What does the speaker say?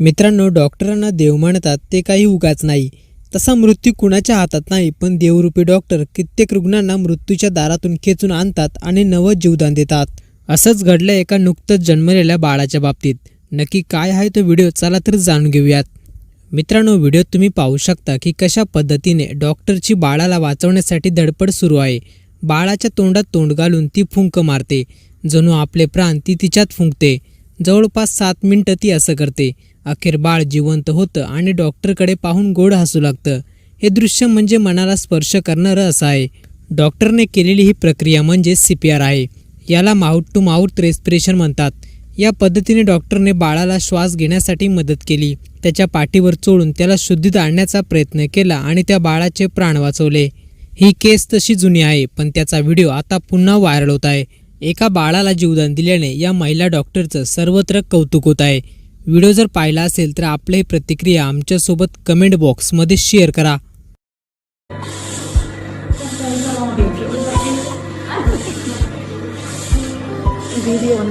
मित्रांनो डॉक्टरांना देव मानतात ते काही उगाच नाही. तसा मृत्यू कुणाच्या हातात नाही पण देवरूपी डॉक्टर कित्येक रुग्णांना मृत्यूच्या दारातून खेचून आणतात आणि नवं जीवदान देतात. असंच घडलं एका नुकतंच जन्मलेल्या बाळाच्या बाबतीत. नक्की काय आहे तो व्हिडिओ चला तर जाणून घेऊयात. मित्रांनो व्हिडिओ तुम्ही पाहू शकता की कशा पद्धतीने डॉक्टरची बाळाला वाचवण्यासाठी धडपड सुरू आहे. बाळाच्या तोंडात तोंड घालून ती फुंक मारते. जणू आपले प्राण ती तिच्यात फुंकते. जवळपास सात मिनटं ती असं करते. अखेर बाळ जिवंत होतं आणि डॉक्टरकडे पाहून गोड हसू लागतं. हे दृश्य म्हणजे मनाला स्पर्श करणारं असं आहे डॉक्टरने केलेली ही प्रक्रिया म्हणजे सी पी आर आहे. याला माउथ टू माऊथ रेस्पिरेशन म्हणतात. या पद्धतीने डॉक्टरने बाळाला श्वास घेण्यासाठी मदत केली. त्याच्या पाठीवर चोळून त्याला शुद्धीत आणण्याचा प्रयत्न केला आणि त्या बाळाचे प्राण वाचवले. ही केस तशी जुनी आहे पण त्याचा व्हिडिओ आता पुन्हा व्हायरल होत आहे. एका बाळाला जीवदान दिल्याने या महिला डॉक्टरचं सर्वत्र कौतुक होत आहे. व्हिडिओ जर पाहिला असेल तर आपली प्रतिक्रिया आमच्यासोबत कमेंट बॉक्समध्ये शेअर करा. Video on